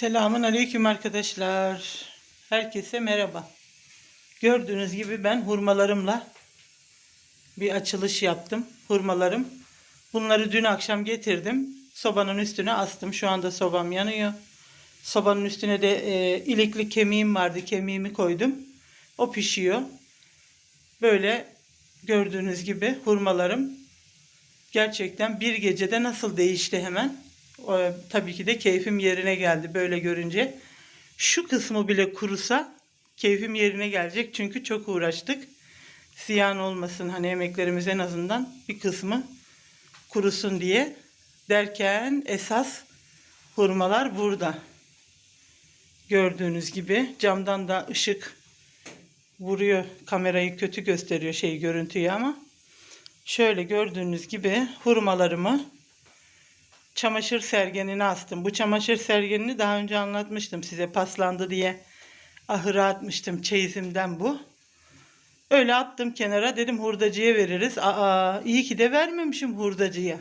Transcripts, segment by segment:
Selamun aleyküm arkadaşlar. Herkese merhaba. Gördüğünüz gibi ben hurmalarımla bir açılış yaptım. Hurmalarım. Bunları dün akşam getirdim. Sobanın üstüne astım. Şu anda sobam yanıyor. Sobanın üstüne de e, ilikli kemiğim vardı. Kemiğimi koydum. O pişiyor. Böyle gördüğünüz gibi hurmalarım gerçekten bir gecede nasıl değişti hemen. Tabii ki de keyfim yerine geldi böyle görünce. Şu kısmı bile kurusa keyfim yerine gelecek çünkü çok uğraştık. Ziyan olmasın hani emeklerimiz en azından bir kısmı kurusun diye derken esas hurmalar burada. Gördüğünüz gibi camdan da ışık vuruyor. Kamerayı kötü gösteriyor şey görüntüyü ama şöyle gördüğünüz gibi hurmalarımı çamaşır sergenine astım. Bu çamaşır sergenini daha önce anlatmıştım size paslandı diye ahıra atmıştım çeyizimden bu. Öyle attım kenara dedim hurdacıya veririz. Aa iyi ki de vermemişim hurdacıya.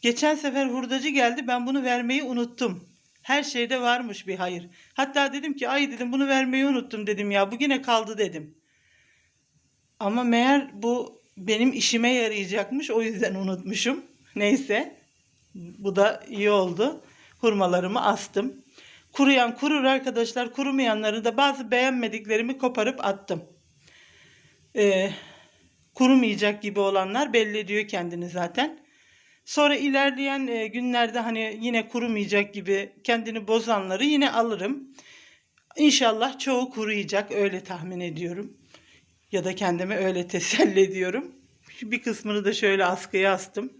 Geçen sefer hurdacı geldi ben bunu vermeyi unuttum. Her şeyde varmış bir hayır. Hatta dedim ki ay dedim bunu vermeyi unuttum dedim ya bugüne kaldı dedim. Ama meğer bu benim işime yarayacakmış o yüzden unutmuşum. Neyse bu da iyi oldu. Hurmalarımı astım. Kuruyan kurur arkadaşlar. Kurumayanları da bazı beğenmediklerimi koparıp attım. Ee, kurumayacak gibi olanlar belli ediyor kendini zaten. Sonra ilerleyen e, günlerde hani yine kurumayacak gibi kendini bozanları yine alırım. İnşallah çoğu kuruyacak öyle tahmin ediyorum. Ya da kendime öyle teselli ediyorum. Bir kısmını da şöyle askıya astım.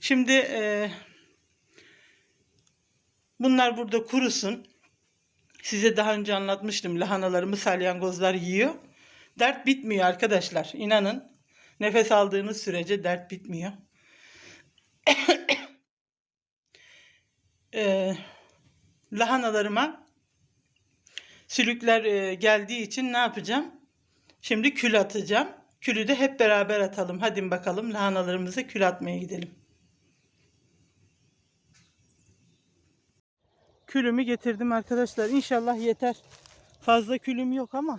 Şimdi e, bunlar burada kurusun. Size daha önce anlatmıştım. Lahanalarımı salyangozlar yiyor. Dert bitmiyor arkadaşlar. İnanın. Nefes aldığınız sürece dert bitmiyor. e, lahanalarıma sülükler e, geldiği için ne yapacağım? Şimdi kül atacağım. Külü de hep beraber atalım. Hadi bakalım lahanalarımıza kül atmaya gidelim. Külümü getirdim arkadaşlar. İnşallah yeter. Fazla külüm yok ama.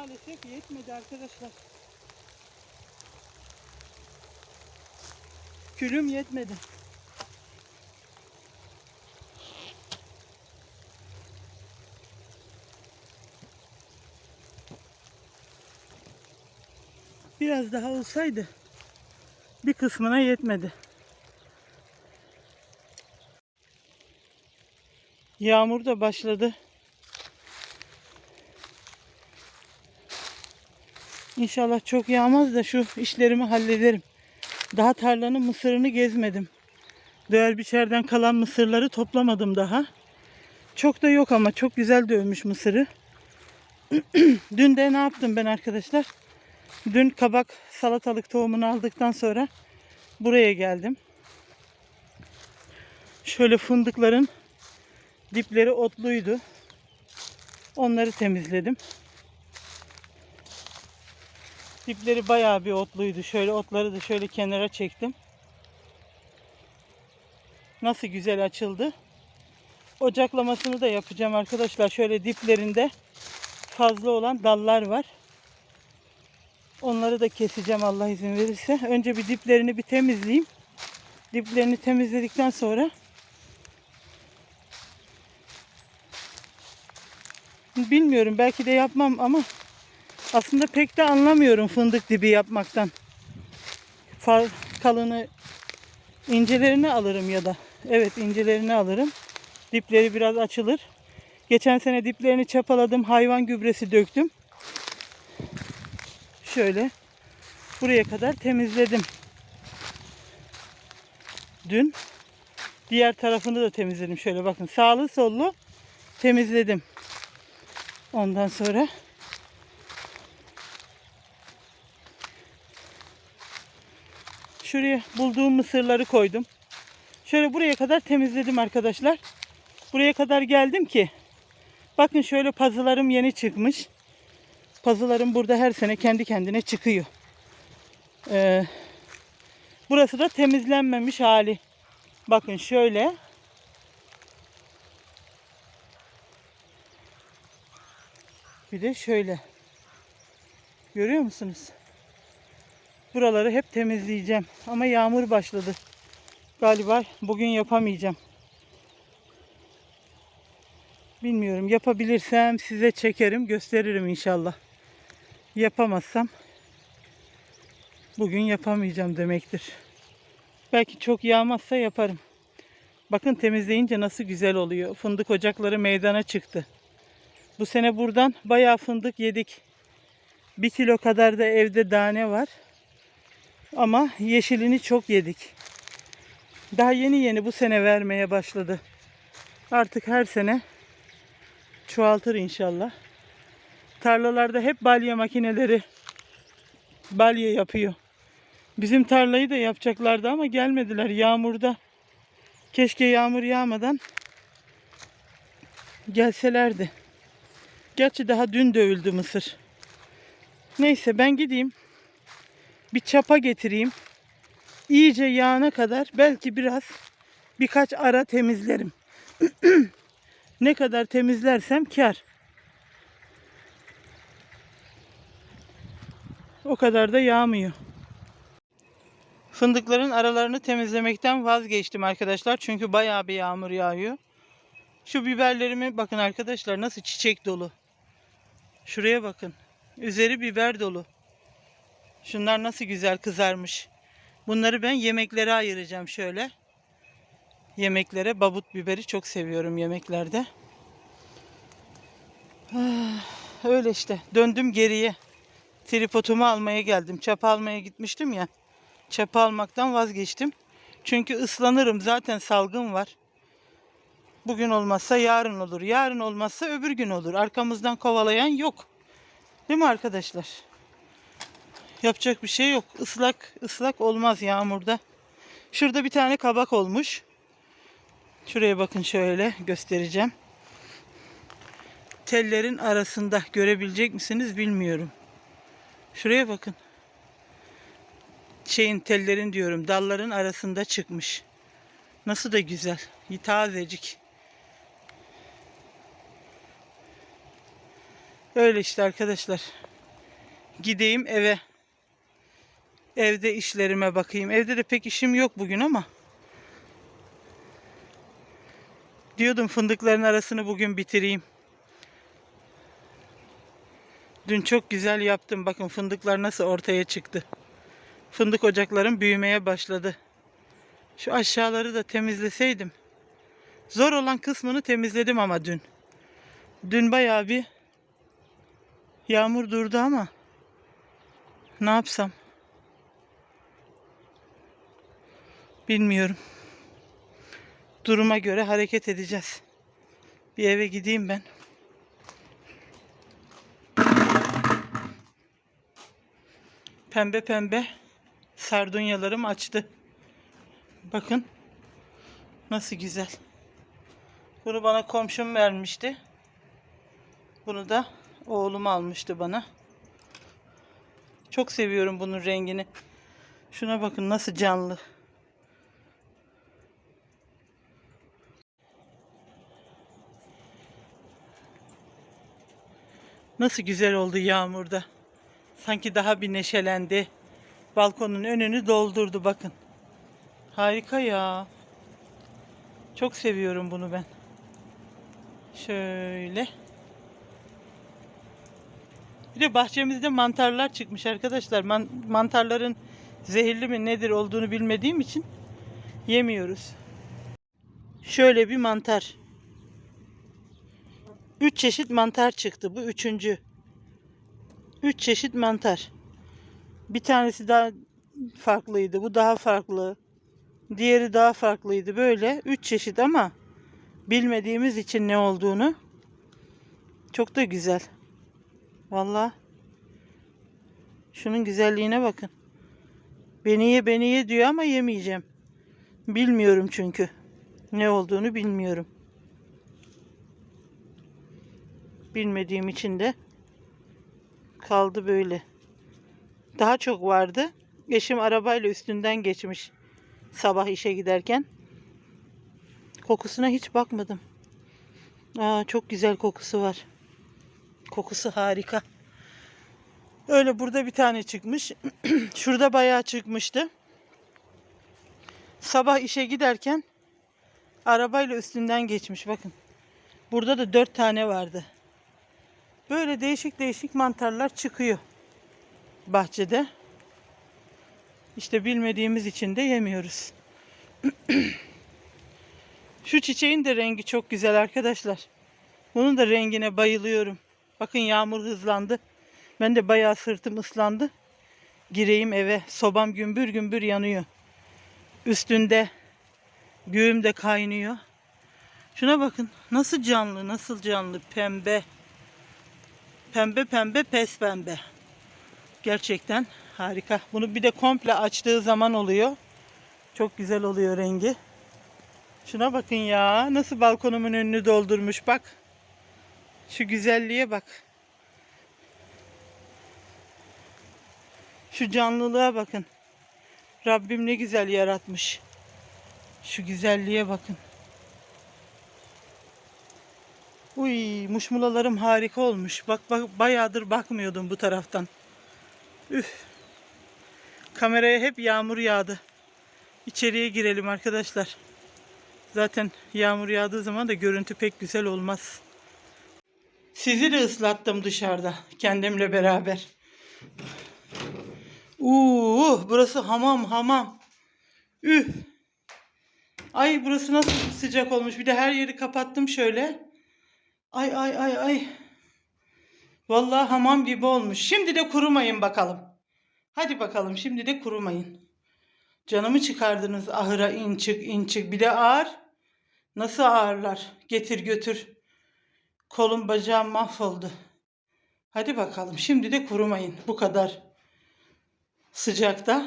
Maalesef yetmedi arkadaşlar. Külüm yetmedi. Biraz daha olsaydı bir kısmına yetmedi. Yağmur da başladı. İnşallah çok yağmaz da şu işlerimi hallederim. Daha tarlanın mısırını gezmedim. Değer biçerden kalan mısırları toplamadım daha. Çok da yok ama çok güzel dövmüş mısırı. Dün de ne yaptım ben arkadaşlar? Dün kabak salatalık tohumunu aldıktan sonra buraya geldim. Şöyle fındıkların dipleri otluydu. Onları temizledim. Dipleri bayağı bir otluydu. Şöyle otları da şöyle kenara çektim. Nasıl güzel açıldı. Ocaklamasını da yapacağım arkadaşlar. Şöyle diplerinde fazla olan dallar var. Onları da keseceğim Allah izin verirse. Önce bir diplerini bir temizleyeyim. Diplerini temizledikten sonra bilmiyorum belki de yapmam ama aslında pek de anlamıyorum fındık dibi yapmaktan. Far, kalını incelerini alırım ya da evet incelerini alırım. Dipleri biraz açılır. Geçen sene diplerini çapaladım. Hayvan gübresi döktüm. Şöyle buraya kadar temizledim. Dün diğer tarafını da temizledim. Şöyle bakın sağlı sollu temizledim. Ondan sonra şuraya bulduğum mısırları koydum. Şöyle buraya kadar temizledim arkadaşlar. Buraya kadar geldim ki bakın şöyle pazılarım yeni çıkmış. Pazılarım burada her sene kendi kendine çıkıyor. Ee, burası da temizlenmemiş hali. Bakın şöyle. Bir de şöyle. Görüyor musunuz? Buraları hep temizleyeceğim. Ama yağmur başladı. Galiba bugün yapamayacağım. Bilmiyorum. Yapabilirsem size çekerim, gösteririm inşallah. Yapamazsam bugün yapamayacağım demektir. Belki çok yağmazsa yaparım. Bakın temizleyince nasıl güzel oluyor. Fındık ocakları meydana çıktı. Bu sene buradan bayağı fındık yedik. Bir kilo kadar da evde tane var. Ama yeşilini çok yedik. Daha yeni yeni bu sene vermeye başladı. Artık her sene çoğaltır inşallah. Tarlalarda hep balya makineleri balya yapıyor. Bizim tarlayı da yapacaklardı ama gelmediler yağmurda. Keşke yağmur yağmadan gelselerdi. Gerçi daha dün dövüldü mısır. Neyse ben gideyim. Bir çapa getireyim. İyice yağına kadar belki biraz birkaç ara temizlerim. ne kadar temizlersem kar. O kadar da yağmıyor. Fındıkların aralarını temizlemekten vazgeçtim arkadaşlar. Çünkü bayağı bir yağmur yağıyor. Şu biberlerimi bakın arkadaşlar nasıl çiçek dolu. Şuraya bakın. Üzeri biber dolu. Şunlar nasıl güzel kızarmış. Bunları ben yemeklere ayıracağım şöyle. Yemeklere babut biberi çok seviyorum yemeklerde. Ah, Öyle işte. Döndüm geriye. Tripodumu almaya geldim. Çapa almaya gitmiştim ya. Çapa almaktan vazgeçtim. Çünkü ıslanırım. Zaten salgın var. Bugün olmazsa yarın olur. Yarın olmazsa öbür gün olur. Arkamızdan kovalayan yok. Değil mi arkadaşlar? Yapacak bir şey yok. Islak ıslak olmaz yağmurda. Şurada bir tane kabak olmuş. Şuraya bakın şöyle göstereceğim. Tellerin arasında görebilecek misiniz bilmiyorum. Şuraya bakın. Şeyin tellerin diyorum dalların arasında çıkmış. Nasıl da güzel. Tazecik. Öyle işte arkadaşlar. gideyim eve. Evde işlerime bakayım. Evde de pek işim yok bugün ama. Diyordum fındıkların arasını bugün bitireyim. Dün çok güzel yaptım. Bakın fındıklar nasıl ortaya çıktı. Fındık ocaklarım büyümeye başladı. Şu aşağıları da temizleseydim. Zor olan kısmını temizledim ama dün. Dün bayağı bir yağmur durdu ama ne yapsam? Bilmiyorum. Duruma göre hareket edeceğiz. Bir eve gideyim ben. Pembe pembe sardunyalarım açtı. Bakın nasıl güzel. Bunu bana komşum vermişti. Bunu da oğlum almıştı bana. Çok seviyorum bunun rengini. Şuna bakın nasıl canlı. Nasıl güzel oldu yağmurda. Sanki daha bir neşelendi. Balkonun önünü doldurdu bakın. Harika ya. Çok seviyorum bunu ben. Şöyle. Bir de bahçemizde mantarlar çıkmış arkadaşlar. Man- mantarların zehirli mi nedir olduğunu bilmediğim için yemiyoruz. Şöyle bir mantar. Üç çeşit mantar çıktı. Bu üçüncü. Üç çeşit mantar. Bir tanesi daha farklıydı. Bu daha farklı. Diğeri daha farklıydı. Böyle üç çeşit ama bilmediğimiz için ne olduğunu çok da güzel. Vallahi şunun güzelliğine bakın. Beni ye beni ye diyor ama yemeyeceğim. Bilmiyorum çünkü. Ne olduğunu bilmiyorum. Bilmediğim için de kaldı böyle. Daha çok vardı. Eşim arabayla üstünden geçmiş sabah işe giderken. Kokusuna hiç bakmadım. Aa, çok güzel kokusu var. Kokusu harika. Öyle burada bir tane çıkmış. Şurada bayağı çıkmıştı. Sabah işe giderken arabayla üstünden geçmiş bakın. Burada da dört tane vardı. Böyle değişik değişik mantarlar çıkıyor bahçede. İşte bilmediğimiz için de yemiyoruz. Şu çiçeğin de rengi çok güzel arkadaşlar. Bunun da rengine bayılıyorum. Bakın yağmur hızlandı. Ben de bayağı sırtım ıslandı. Gireyim eve. Sobam gümbür gümbür yanıyor. Üstünde göğüm de kaynıyor. Şuna bakın. Nasıl canlı, nasıl canlı. Pembe. Pembe pembe pes pembe. Gerçekten harika. Bunu bir de komple açtığı zaman oluyor. Çok güzel oluyor rengi. Şuna bakın ya. Nasıl balkonumun önünü doldurmuş bak. Şu güzelliğe bak. Şu canlılığa bakın. Rabbim ne güzel yaratmış. Şu güzelliğe bakın. Uy, muşmulalarım harika olmuş. Bak bak bayağıdır bakmıyordum bu taraftan. Üf. Kameraya hep yağmur yağdı. İçeriye girelim arkadaşlar. Zaten yağmur yağdığı zaman da görüntü pek güzel olmaz. Sizi de ıslattım dışarıda kendimle beraber. Uuu burası hamam hamam. Üh. Ay burası nasıl sıcak olmuş. Bir de her yeri kapattım şöyle. Ay ay ay ay. Vallahi hamam gibi olmuş. Şimdi de kurumayın bakalım. Hadi bakalım şimdi de kurumayın. Canımı çıkardınız ahıra in çık in çık. Bir de ağır. Nasıl ağırlar? Getir götür. Kolum bacağım mahvoldu. Hadi bakalım şimdi de kurumayın. Bu kadar sıcakta.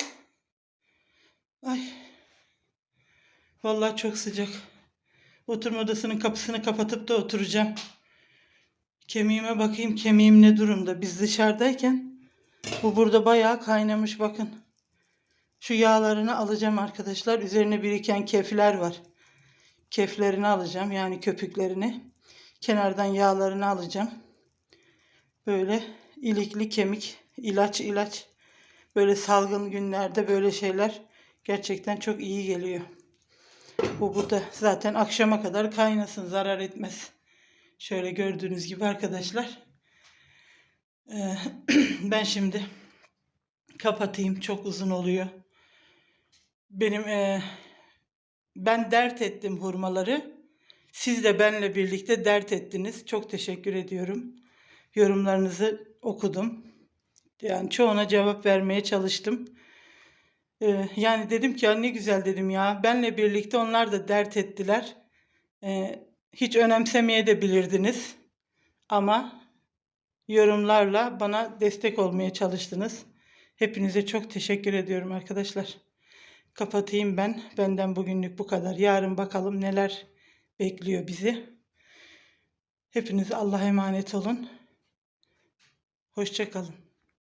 Ay. Vallahi çok sıcak. Oturma odasının kapısını kapatıp da oturacağım. Kemiğime bakayım kemiğim ne durumda. Biz dışarıdayken bu burada bayağı kaynamış bakın. Şu yağlarını alacağım arkadaşlar. Üzerine biriken kefler var. Keflerini alacağım yani köpüklerini. Kenardan yağlarını alacağım. Böyle ilikli kemik ilaç ilaç. Böyle salgın günlerde böyle şeyler gerçekten çok iyi geliyor. Bu burada zaten akşama kadar kaynasın zarar etmez. Şöyle gördüğünüz gibi arkadaşlar. Ee, ben şimdi kapatayım. Çok uzun oluyor. Benim e, ben dert ettim hurmaları. Siz de benle birlikte dert ettiniz. Çok teşekkür ediyorum. Yorumlarınızı okudum. Yani çoğuna cevap vermeye çalıştım. Ee, yani dedim ki ya ne güzel dedim ya. Benle birlikte onlar da dert ettiler. Ee, hiç önemsemeye de bilirdiniz. Ama yorumlarla bana destek olmaya çalıştınız. Hepinize çok teşekkür ediyorum arkadaşlar. Kapatayım ben. Benden bugünlük bu kadar. Yarın bakalım neler bekliyor bizi. Hepiniz Allah'a emanet olun. Hoşçakalın.